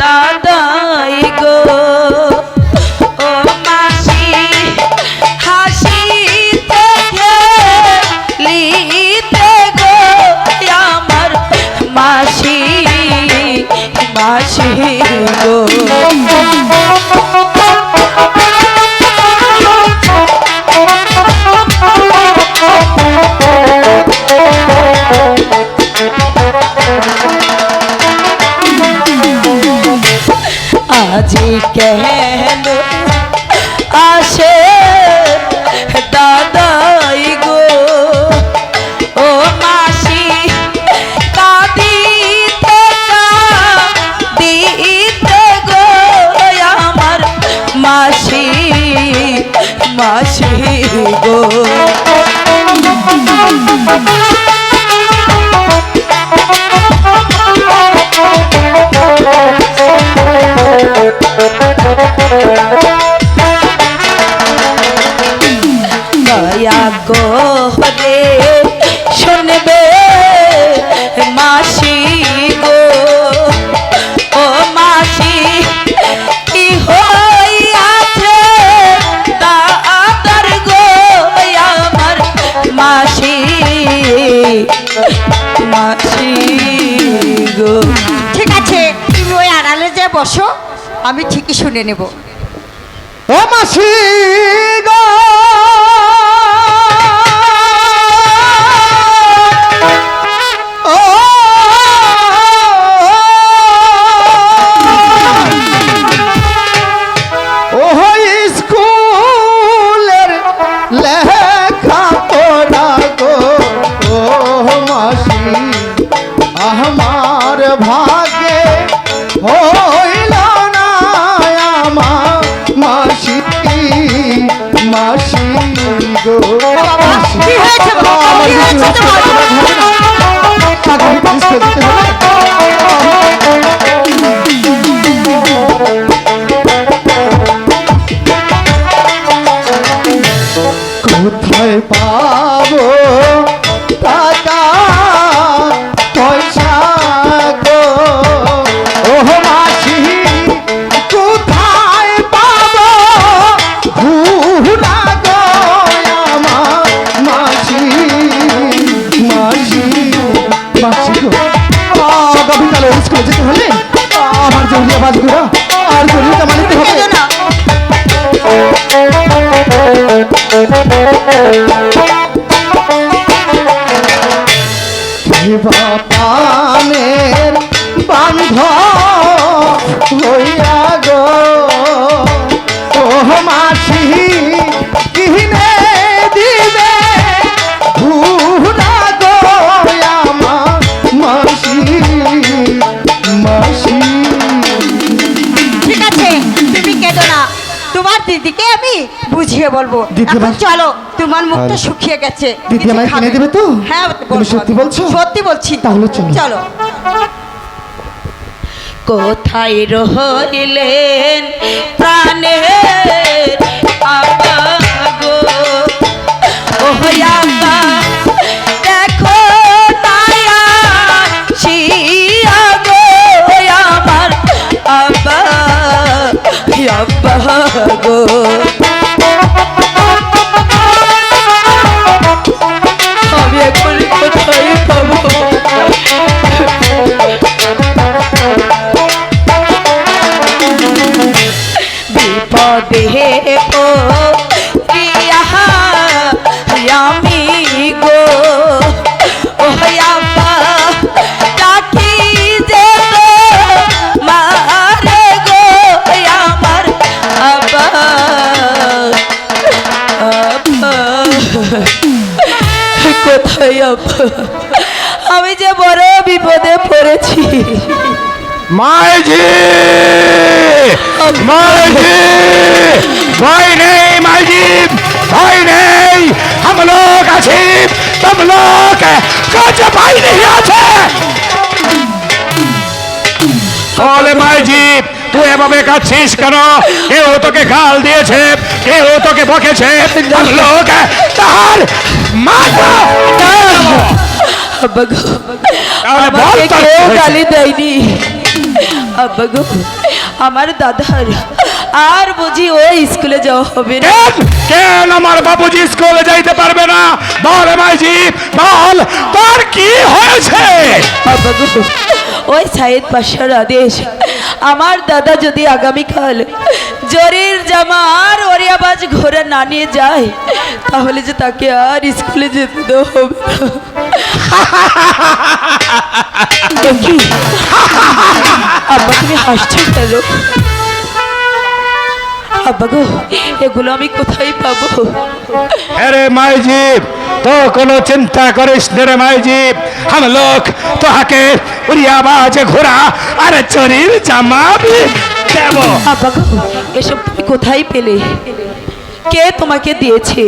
দাদাই গো। কেন আসে দয়া করে শুনবে মাসি গো। ও মাসি, কি হইয়াছে দাদার গো আমার মাসি মাসি গো। ঠিক আছে, তুমি ওই আড়ালে যে বসো, আমি ঠিকই শুনে নেব। ও মাসি গো। গো কি হয়েছে আমার কিছু তোমার? হবে না। টাকা আমি ফিস করে দিতে হবে। কোথায় পাবো পানের বান্ধ হইয়া গো। ও মাসি কিনে তোমার দিদিকে আমি বুঝিয়ে বলব দিদি এখন চলো তোমার মুখটা আরে। শুকিয়ে গেছে দিদি আমায়। কিনে দেবে তো? হ্যাঁ সত্যি বলছো? সত্যি বলছি তাহলে চলো। চলো কোথায় রহিলেন প্রাণের আবা গো ও আবা বিপদে ও আমি গো। ও আব্বা, ডাকি যে মারে গো আমার আব্বা। আব্বা। কোথায় আমি যে বড় বিপদে পড়েছি। মাইজি! মাইজি! ভাই নেই মাইজি! ভাই নেই! हम लोग আছি तुम लोग कुछ भाई नहीं আছে। তাহলে মাইজি তুই এভাবে কাঁদছিস কেন? কেউ তোকে গাল দিয়েছে কেউ তোকে বকেছে। লোক তাহার মাথা তাহলে বল তো গালি দেয়নি। আব্বা আমার দাদার আর বুঝি ওই স্কুলে যাওয়া হবে না কেন? কেন আমার বাবুজি স্কুলে যাইতে পারবে না? বল মাইজি বল। তোর কি হয়েছে? ওই সাইদ পাশার আদেশ। আমার দাদা যদি আগামীকাল জরির জামা আর ওরিয়াবাজ ঘোড়া না নিয়ে যায় তাহলে যে তাকে আর স্কুলে যেতে দেওয়া হবে আব্বা তুমি হাসছো কেন? আব্বা গো এগুলো আমি কোথায় পাবো? আরে মাইজি তো কোনো চিন্তা করিস নে রে মাইজি হাম লোক তোহাকে উড়িয়া বাজে ঘোরা আরে চোরির জামা দেব। আব্বা এসব কোথায় পেলে? কে তোমাকে দিয়েছে?